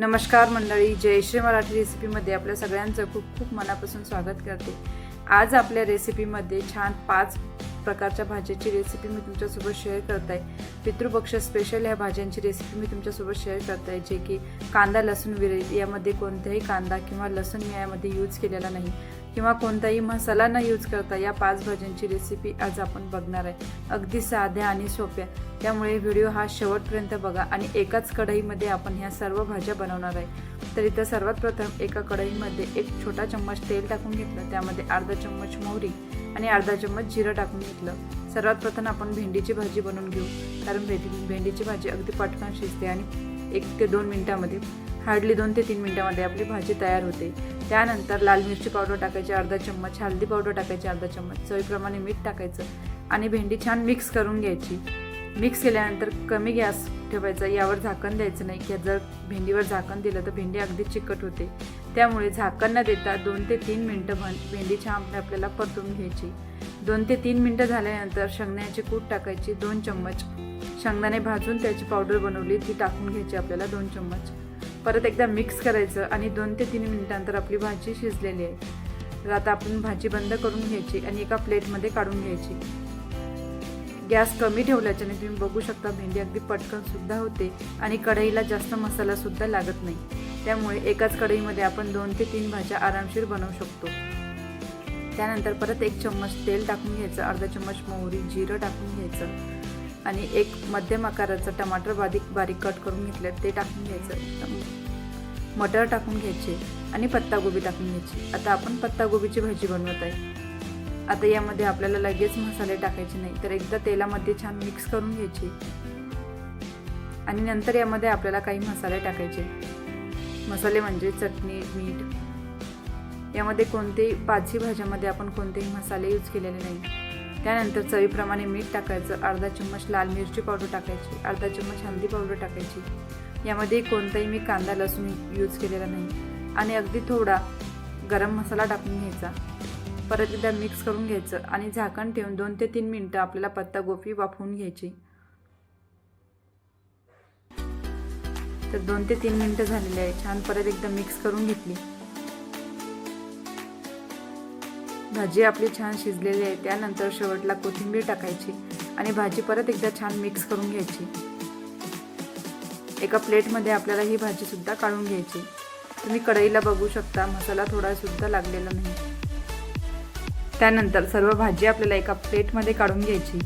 नमस्कार मंडळी जयश्री मराठी रेसिपीमध्ये आपल्या सगळ्यांचं खूप खूप मनापासून स्वागत करते. आज आपल्या रेसिपीमध्ये छान पाच प्रकारच्या भाज्याची रेसिपी मी तुमच्यासोबत शेअर करत आहे पितृपक्ष स्पेशल ह्या भाज्यांची रेसिपी मी तुमच्यासोबत शेअर करत आहे जे की कांदा लसूण विरे यामध्ये कोणताही कांदा किंवा लसूण मी यामध्ये यूज केलेला नाही. किंवा कोणताही मसाला न यूज करता या पाच भाज्यांची रेसिपी आज आपण बघणार आहे. अगदी साध्या आणि सोप्या. त्यामुळे व्हिडिओ हा शेवटपर्यंत बघा आणि एकाच कढईमध्ये आपण ह्या सर्व भाज्या बनवणार आहे. तर इथं सर्वात प्रथम एका कढईमध्ये एक छोटा चम्मच तेल टाकून घेतलं. त्यामध्ये अर्धा चम्मच मोहरी आणि अर्धा चम्मच जिरं टाकून घेतलं. सर्वात प्रथम आपण भेंडीची भाजी बनवून घेऊ. कारण भेंडी भेंडीची भाजी अगदी पटकन शिजते आणि एक ते दोन मिनटामध्ये हार्डली दोन ते तीन मिनटामध्ये आपली भाजी तयार होते. त्यानंतर लाल मिरची पावडर टाकायची अर्धा चम्मच हळदी पावडर टाकायची अर्धा चम्मच चवीप्रमाणे मीठ टाकायचं आणि भेंडी छान मिक्स करून घ्यायची. मिक्स केल्यानंतर कमी गॅस ठेवायचा यावर झाकण द्यायचं नाही की जर भेंडीवर झाकण दिलं तर भेंडी अगदी चिकट होते. त्यामुळे झाकण न देता दोन ते तीन मिनटं भन भेंडी छान आपल्याला परतून घ्यायची. दोन ते तीन मिनटं झाल्यानंतर शेंगण्याची कूट टाकायची दोन चम्मच. शेंगदाणे भाजून त्याची पावडर बनवली ती टाकून घ्यायची आपल्याला दोन चम्मच. परत एकदा मिक्स करायचं आणि दोन ते तीन मिनिटांतर आपली भाजी शिजलेली आहे. तर आता आपण भाजी बंद करून घ्यायची आणि एका प्लेटमध्ये काढून घ्यायची. गॅस कमी ठेवल्याच्याने तुम्ही बघू शकता भेंडी अगदी पटकनसुद्धा होते आणि कढईला जास्त मसालासुद्धा लागत नाही. त्यामुळे एकाच कढईमध्ये आपण दोन ते तीन भाज्या आरामशीर बनवू शकतो. त्यानंतर परत एक चम्मच तेल टाकून घ्यायचं अर्धा चम्मच मोहरी जिरं टाकून घ्यायचं. आणि एक मध्यम आकाराचं टमाटर बारीक बारीक कट करून घेतलं ते टाकून घ्यायचं. मटर टाकून घ्यायचे आणि पत्तागोबी टाकून घ्यायची. आता आपण पत्तागोबीची भाजी बनवत आहे. आता यामध्ये आपल्याला लगेच मसाले टाकायचे नाही तर एकदा तेलामध्ये छान मिक्स करून घ्यायचे. आणि नंतर यामध्ये आपल्याला काही मसाले टाकायचे. मसाले म्हणजे चटणी मीठ. यामध्ये कोणतेही पाचही भाज्यामध्ये आपण कोणतेही मसाले यूज केलेले नाही. त्यानंतर चवीप्रमाणे मीठ टाकायचं अर्धा चम्मच लाल मिरची पावडर टाकायची अर्धा चम्मच हळदी पावडर टाकायची. यामध्ये कोणताही मी कांदा लसूण यूज केलेला नाही. आणि अगदी थोडा गरम मसाला टाकून घ्यायचा. परत एकदा मिक्स करून घ्यायचं आणि झाकण ठेवून दोन ते तीन मिनटं आपल्याला पत्तागोबी वाफवून घ्यायची. तर दोन ते तीन मिनटं झालेली आहे. छान परत एकदा मिक्स करून घेतली. भाजी आपली छान शिजलेली आहे त्यानंतर शेवटला कोथिंबीर टाकायची आणि भाजी परत एकदा छान मिक्स करून घ्यायची. एका प्लेटमध्ये आपल्याला ही भाजीसुद्धा काढून घ्यायची. तुम्ही कढईला बघू शकता मसाला थोडासुद्धा लागलेला नाही. त्यानंतर सर्व भाजी आपल्याला एका प्लेटमध्ये काढून घ्यायची.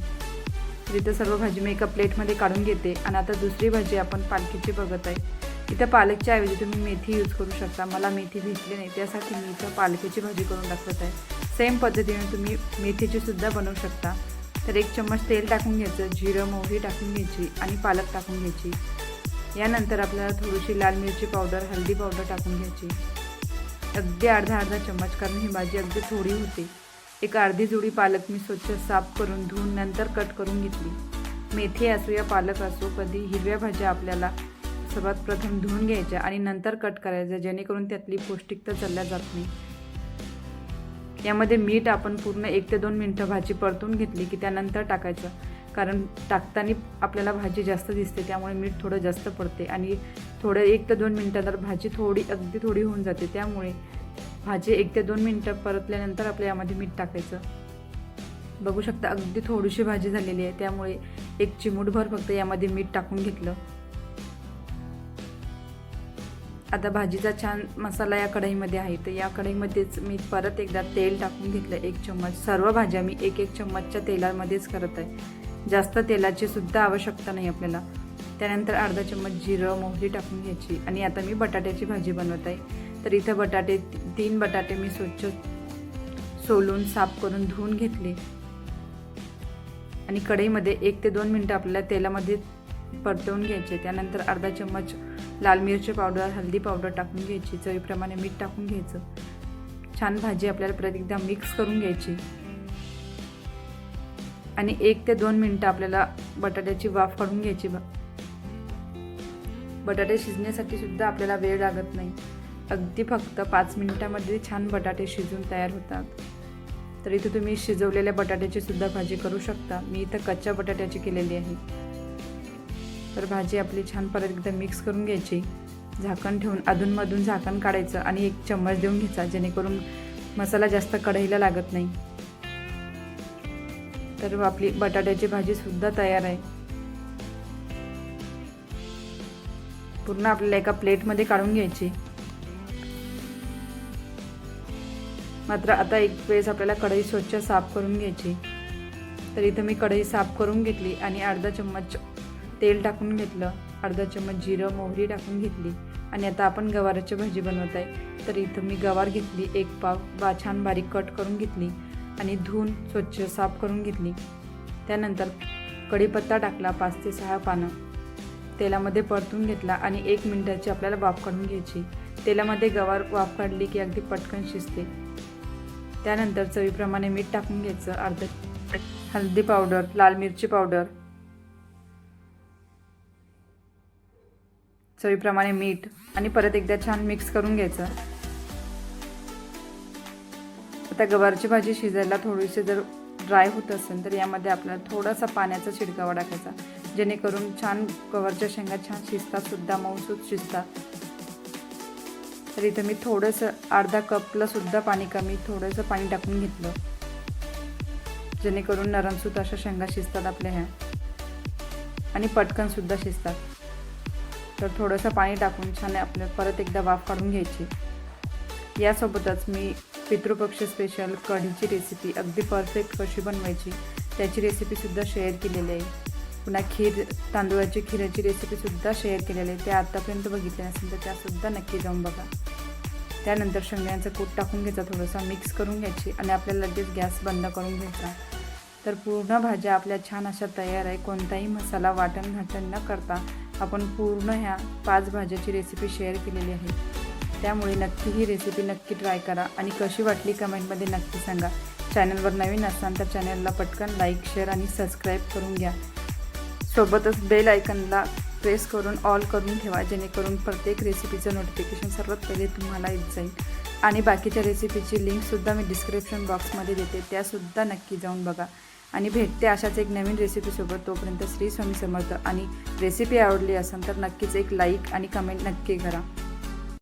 तिथं सर्व भाजी मी एका प्लेटमध्ये काढून घेते आणि आता दुसरी भाजी आपण पालखीची बघत आहे. इथं पालकच्या ऐवजी तुम्ही मेथी यूज करू शकता. मला मेथी भेटली नाही त्यासाठी मी इथं पालकीची भाजी करून दाखवत आहे. सेम पद्धतीने तुम्ही मेथीची सुद्धा बनवू शकता. तर एक चम्मच तेल टाकून घ्यायचं जिरं मोहरी टाकून घ्यायची आणि पालक टाकून घ्यायची. यानंतर आपल्याला थोडीशी लाल मिरची पावडर हळदी पावडर टाकून घ्यायची. अगदी अर्धा अर्धा चम्मच कारण ही भाजी अगदी थोडी होती. एक अर्धी जुडी पालक मी स्वच्छ साफ करून धुवून नंतर कट करून घेतली. मेथी असो या पालक असो कधी हिरव्या भाज्या आपल्याला सर्वात प्रथम धुवून घ्यायच्या आणि नंतर कट करायच्या जेणेकरून त्यातली पौष्टिकता चालल्या जात नाही. यामध्ये मीठ आपण पूर्ण एक ते दोन मिनटं भाजी परतून घेतली की त्यानंतर टाकायचं. कारण टाकताना आपल्याला भाजी जास्त दिसते त्यामुळे मीठ थोडं जास्त पडते आणि थोडं एक ते दोन मिनटानंतर भाजी थोडी अगदी थोडी होऊन जाते. त्यामुळे भाजी एक ते दोन मिनटं परतल्यानंतर आपल्या यामध्ये मीठ टाकायचं. बघू शकता अगदी थोडीशी भाजी झालेली आहे त्यामुळे एक चिमूटभर फक्त यामध्ये मीठ टाकून घेतलं. आता भाजीचा छान मसाला या कढईमध्ये आहे. तर या कढईमध्येच मी परत एकदा तेल टाकून घेतलं एक चम्मच. सर्व भाज्या मी एक एक चम्मचच्या तेलामध्येच करत आहे. जास्त तेलाची सुद्धा आवश्यकता नाही आपल्याला. त्यानंतर अर्धा चम्मच जिरं मोहरी टाकून घ्यायची. आणि आता मी बटाट्याची भाजी बनवत आहे. तर इथं बटाटे तीन बटाटे मी स्वच्छ सोलून साफ करून धुवून घेतले. आणि कढईमध्ये एक ते दोन मिनटं आपल्याला तेलामध्ये परतवून घ्यायचे. त्यानंतर अर्धा चम्मच लाल मिरची पावडर हल्दी पावडर टाकून घ्यायची. चवीप्रमाणे मीठ टाकून घ्यायचं. छान भाजी आपल्याला परत एकदा मिक्स करून घ्यायची. आणि एक ते दोन मिनटं आपल्याला बटाट्याची वाफ काढून घ्यायची बटाटे शिजण्यासाठी सुद्धा आपल्याला वेळ लागत नाही. अगदी फक्त पाच मिनिटामध्ये छान बटाटे शिजून तयार होतात. तर इथे तुम्ही शिजवलेल्या बटाट्याची सुद्धा भाजी करू शकता. मी इथं कच्च्या बटाट्याची केलेली आहे. तर भाजी आपली छान परत एकदा मिक्स करून घ्यायची. झाकण ठेवून अधूनमधून झाकण काढायचं आणि एक चम्मच देऊन घ्यायचा जेणेकरून मसाला जास्त कढईला लागत नाही. तर आपली बटाट्याची भाजी सुद्धा तयार आहे. पूर्ण आपल्याला एका प्लेटमध्ये काढून घ्यायची. मात्र आता एक वेळेस आपल्याला कढई स्वच्छ साफ करून घ्यायची. तर इथं मी कढई साफ करून घेतली आणि अर्धा चम्मच तेल टाकून घेतलं अर्धा चम्मच जिरं मोहरी टाकून घेतली आणि आता आपण गवाराची भाजी बनवत आहे. तर इथं मी गवार घेतली एक पाव बा छान बारीक कट करून घेतली आणि धुवून स्वच्छ साफ करून घेतली. त्यानंतर कढीपत्ता टाकला पाच ते सहा पानं. तेलामध्ये परतून घेतला आणि एक मिनिटाची आपल्याला वाफ काढून घ्यायची. तेलामध्ये गवार वाफ काढली की अगदी पटकन शिजते. त्यानंतर चवीप्रमाणे मीठ टाकून घ्यायचं अर्ध हळदी पावडर लाल मिरची पावडर चवीप्रमाणे मीठ आणि परत एकदा छान मिक्स करून घ्यायचं. आता गवारची भाजी शिजायला थोडीशी जर ड्राय होत असेल तर यामध्ये आपल्याला थोडासा पाण्याचा शिडकावा टाकायचा जेणेकरून छान गवारच्या शेंगा छान शिजतात सुद्धा मऊसूत शिजतात. तर इथं मी थोडंसं अर्धा कपला सुद्धा पाणी कमी थोडंसं पाणी टाकून घेतलं. जेणेकरून नरमसूत अशा शेंगा शिजतात आपल्या ह्या. आणि पटकन सुद्धा शिजतात. तर थोडंसं पाणी टाकून छान आपलं परत एकदा वाफ काढून घ्यायची. यासोबतच मी पितृपक्ष स्पेशल कढीची रेसिपी अगदी परफेक्ट कशी बनवायची त्याची रेसिपीसुद्धा शेअर केलेली आहे. पुन्हा खीर तांदूळाची खिराची रेसिपीसुद्धा शेअर केलेली आहे. त्या आत्तापर्यंत बघितल्या नसेल तर त्यासुद्धा नक्की जाऊन बघा. त्यानंतर शेंगदाण्याचं कूट टाकून घ्यायचा थोडंसं मिक्स करून घ्यायची आणि आपल्याला लगेच गॅस बंद करून घ्यायचा. तर पूर्ण भाज्या आपल्या छान अशा तयार आहे कोणताही मसाला वाटण घाटण न करता आपण पूर्ण ह्या पाच भाज्याची रेसिपी शेअर केलेली आहे. त्यामुळे नक्की ही रेसिपी नक्की ट्राय करा आणि कशी वाटली कमेंटमध्ये नक्की सांगा. चॅनलवर नवीन असाल तर चॅनलला पटकन लाईक शेअर आणि सबस्क्राईब करून घ्या. सोबतच बेल आयकनला प्रेस करून ऑल करून ठेवा जेणेकरून प्रत्येक रेसिपीचं नोटिफिकेशन सर्वात पहिले तुम्हाला येत जाईल. आणि बाकीच्या रेसिपीची लिंकसुद्धा मी डिस्क्रिप्शन बॉक्समध्ये देते त्यासुद्धा नक्की जाऊन बघा. आणि भेटते अशाच एक नवीन रेसिपीसोबत तोपर्यंत श्री स्वामी समर्थ आणि रेसिपी आवडली असेल तर नक्कीच एक लाईक आणि कमेंट नक्की करा.